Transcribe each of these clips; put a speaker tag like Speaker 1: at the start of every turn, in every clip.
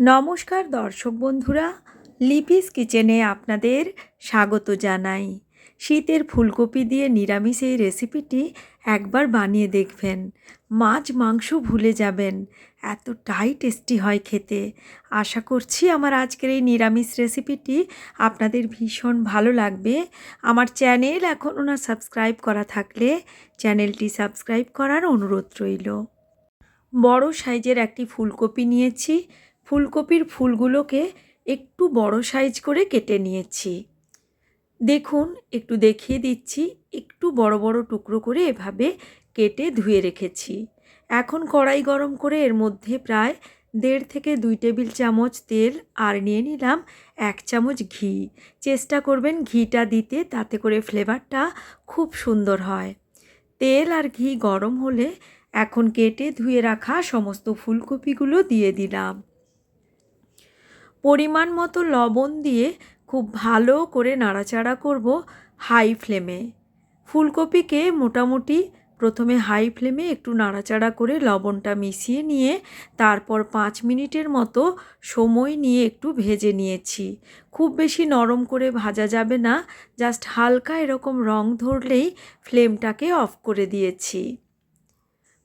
Speaker 1: নমস্কার দর্শক বন্ধুরা, লিপিস কিচেনে আপনাদের স্বাগত জানাই। শীতের ফুলকপি দিয়ে নিরামিষ এই রেসিপিটি একবার বানিয়ে দেখবেন। মাছ মাংস ভুলে যাবেন, এতটাই টেস্টি হয় খেতে। আশা করছি আমার আজকের এই নিরামিষ রেসিপিটি আপনাদের ভীষণ ভালো লাগবে। আমার চ্যানেল এখনও না সাবস্ক্রাইব করা থাকলে চ্যানেলটি সাবস্ক্রাইব করার অনুরোধ রইল। বড় সাইজের একটি ফুলকপি নিয়েছি ফুলকপির ফুলগুলোকে একটু বড় সাইজ করে কেটে নিয়েছি। দেখুন, একটু দেখিয়ে দিচ্ছি, একটু বড় বড় টুকরো করে এভাবে কেটে ধুয়ে রেখেছি। এখন কড়াই গরম করে এর মধ্যে প্রায় দেড় থেকে দুই টেবিল চামচ তেল আর নিয়ে নিলাম এক চামচ ঘি। চেষ্টা করবেন ঘিটা দিতে, তাতে করে ফ্লেভারটা খুব সুন্দর হয়। তেল আর ঘি গরম হলে এখন কেটে ধুয়ে রাখা সমস্ত ফুলকপিগুলো দিয়ে দিলাম। পরিমাণ মতো লবণ দিয়ে খুব ভালো করে নাড়াচাড়া করব হাই ফ্লেমে। ফুলকপিকে মোটামুটি প্রথমে হাই ফ্লেমে একটু নাড়াচাড়া করে লবণটা মিশিয়ে নিয়ে তারপর পাঁচ মিনিটের মতো সময় নিয়ে একটু ভেজে নিয়েছি। খুব বেশি নরম করে ভাজা যাবে না, জাস্ট হালকা এরকম রং ধরলেই ফ্লেমটাকে অফ করে দিয়েছি।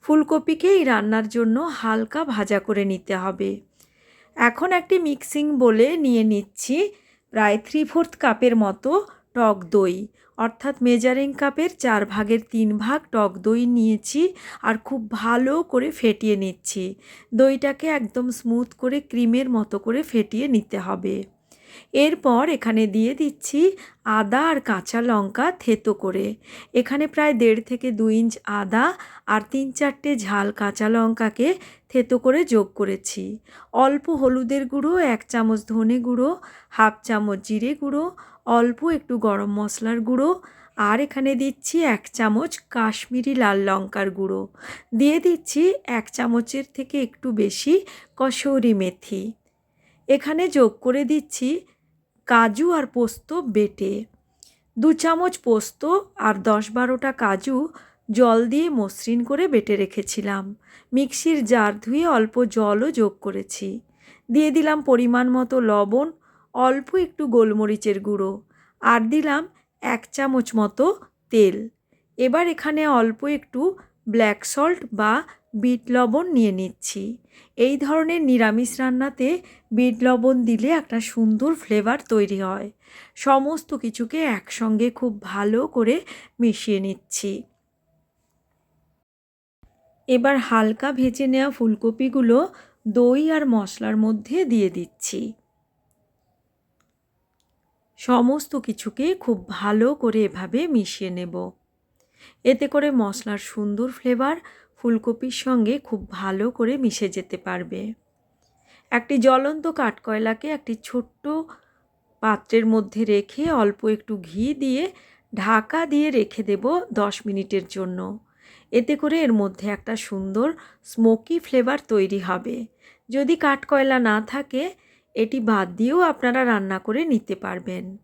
Speaker 1: ফুলকপিকে এই রান্নার জন্য হালকা ভাজা করে নিতে হবে। এখন একটি মিক্সিং বলে নিয়ে নিচ্ছি প্রায় থ্রি ফোর্থ কাপের মতো টক দই। অর্থাৎ মেজারিং কাপের চার ভাগের তিন ভাগ টক দই নিয়েছি আর খুব ভালো করে ফেটিয়ে নিচ্ছি। দইটাকে একদম স্মুথ করে ক্রিমের মতো করে ফেটিয়ে নিতে হবে। এরপর এখানে দিয়ে দিচ্ছি আদা আর কাঁচা লঙ্কা থেতো করে। এখানে প্রায় দেড় থেকে দু ইঞ্চ আদা আর তিন চারটে ঝাল কাঁচা লঙ্কাকে থেতো করে যোগ করেছি। অল্প হলুদের গুঁড়ো, এক চামচ ধনে গুঁড়ো, হাফ চামচ জিরে গুঁড়ো, অল্প একটু গরম মশলার গুঁড়ো আর এখানে দিচ্ছি এক চামচ কাশ্মীরি লাল লঙ্কার গুঁড়ো। দিয়ে দিচ্ছি এক চামচের থেকে একটু বেশি কসৌরি মেথি। এখানে যোগ করে দিচ্ছি কাজু আর পোস্ত বেটে। দু চামচ পোস্ত আর দশ বারোটা কাজু জল দিয়ে মসৃণ করে বেটে রেখেছিলাম। মিক্সির জার ধুয়ে অল্প জলও যোগ করেছি। দিয়ে দিলাম পরিমাণ মতো লবণ, অল্প একটু গোলমরিচের গুঁড়ো আর দিলাম এক চামচ মতো তেল। এবার এখানে অল্প একটু ব্ল্যাক সল্ট বা বিট লবণ নিয়ে নিচ্ছি। এই ধরনের নিরামিষ রান্নাতে বিট লবণ দিলে একটা সুন্দর ফ্লেভার তৈরি হয়। সমস্ত কিছুকে একসঙ্গে খুব ভালো করে মিশিয়ে নিচ্ছি। এবার হালকা ভেজে নেওয়া ফুলকপিগুলো দই আর মশলার মধ্যে দিয়ে দিচ্ছি। সমস্ত কিছুকে খুব ভালো করে এভাবে মিশিয়ে নেব। এতে করে মশলার সুন্দর ফ্লেভার ফুলকপির সঙ্গে খুব ভালো করে মিশে যেতে পারবে। একটি জ্বলন্ত কাঠকয়লাকে একটি ছোট্ট পাত্রের মধ্যে রেখে অল্প একটু ঘি দিয়ে ঢাকা দিয়ে রেখে দেব দশ মিনিটের জন্য। এতে করে এর মধ্যে একটা সুন্দর স্মোকি ফ্লেভার তৈরি হবে। যদি কাঠকয়লা না থাকে, এটি বাদ দিয়েও আপনারা রান্না করে নিতে পারবেন।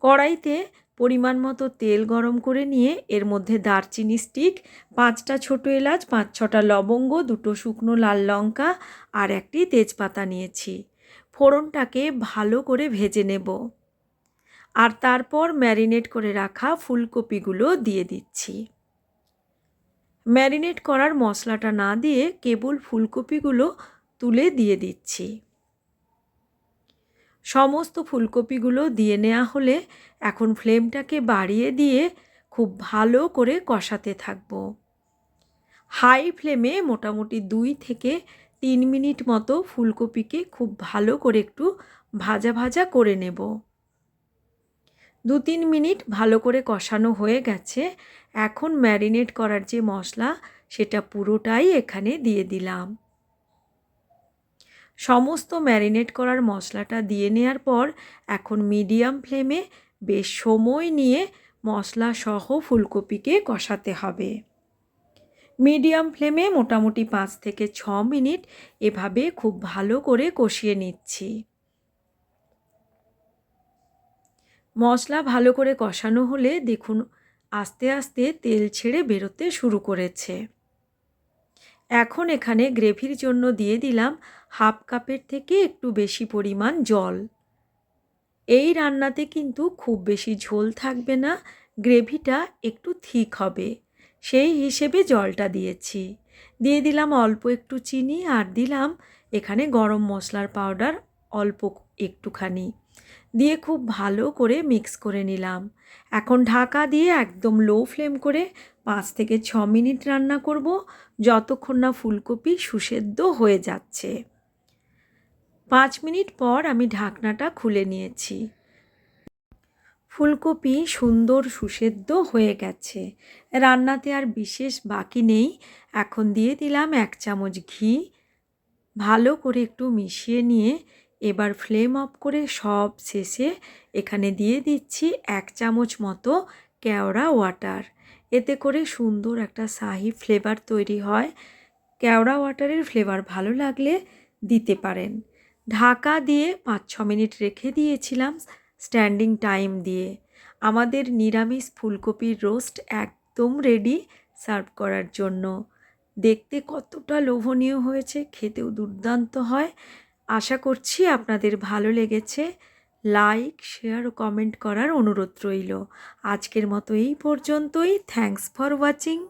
Speaker 1: কড়াইতে পরিমাণ মতো তেল গরম করে নিয়ে এর মধ্যে দারচিনি স্টিক, পাঁচটা ছোটো এলাচ, পাঁচ ছটা লবঙ্গ, দুটো শুকনো লাল লঙ্কা আর একটি তেজপাতা নিয়েছি। ফোড়নটাকে ভালো করে ভেজে নেব। আর তারপর ম্যারিনেট করে রাখা ফুলকপিগুলো দিয়ে দিচ্ছি। ম্যারিনেট করার মশলাটা না দিয়ে কেবল ফুলকপিগুলো তুলে দিয়ে দিচ্ছি। সমস্ত ফুলকপিগুলো দিয়ে নেওয়া হলে এখন ফ্লেমটাকে বাড়িয়ে দিয়ে খুব ভালো করে কষাতে থাকব। হাই ফ্লেমে মোটামুটি দুই থেকে তিন মিনিট মতো ফুলকপিকে খুব ভালো করে একটু ভাজা ভাজা করে নেব। দু তিন মিনিট ভালো করে কষানো হয়ে গেছে। এখন ম্যারিনেট করার যে মশলা, সেটা পুরোটাই এখানে দিয়ে দিলাম। সমস্ত ম্যারিনেট করার মশলাটা দিয়ে নেওয়ার পর এখন মিডিয়াম ফ্লেমে বেশ সময় নিয়ে মশলা সহ ফুলকপিকে কষাতে হবে। মিডিয়াম ফ্লেমে মোটামুটি পাঁচ থেকে ছ মিনিট এভাবে খুব ভালো করে কষিয়ে নিচ্ছি। মশলা ভালো করে কষানো হলে দেখুন আস্তে আস্তে তেল ছেড়ে বেরোতে শুরু করেছে। এখন এখানে গ্রেভির জন্য দিয়ে দিলাম হাফ কাপের থেকে একটু বেশি পরিমাণ জল। এই রান্নাতে কিন্তু খুব বেশি ঝোল থাকবে না, গ্রেভিটা একটু থিক হবে। সেই হিসেবে জলটা দিয়েছি। দিয়ে দিলাম অল্প একটু চিনি আর দিলাম এখানে গরম মশলার পাউডার অল্প একটুখানি। দিয়ে খুব ভালো করে মিক্স করে নিলাম। এখন ঢাকা দিয়ে একদম লো ফ্লেম করে পাঁচ থেকে ছ মিনিট রান্না করব, যতক্ষণ না ফুলকপি সুসেদ্ধ হয়ে যাচ্ছে। পাঁচ মিনিট পর আমি ঢাকনাটা খুলে নিয়েছি। ফুলকপি সুন্দর সুসেদ্ধ হয়ে গেছে। রান্নাতে আর বিশেষ বাকি নেই। এখন দিয়ে দিলাম এক চামচ ঘি। ভালো করে একটু মিশিয়ে নিয়ে এবার ফ্লেম অফ করে সব শেষে এখানে দিয়ে দিচ্ছি এক চামচ মতো কেওড়া ওয়াটার। এতে করে সুন্দর একটা শাহি ফ্লেভার তৈরি হয়। কেওড়া ওয়াটারের ফ্লেভার ভালো লাগলে দিতে পারেন। ঢাকা দিয়ে পাঁচ ছ মিনিট রেখে দিয়েছিলাম স্ট্যান্ডিং টাইম দিয়ে। আমাদের নিরামিষ ফুলকপির রোস্ট একদম রেডি সার্ভ করার জন্য। দেখতে কতটা লোভনীয় হয়েছে, খেতেও দুর্দান্ত হয়। আশা করছি আপনাদের ভালো লেগেছে। লাইক শেয়ার ও কমেন্ট করার অনুরোধ রইল। আজকের মতো এই পর্যন্তই। Thanks for watching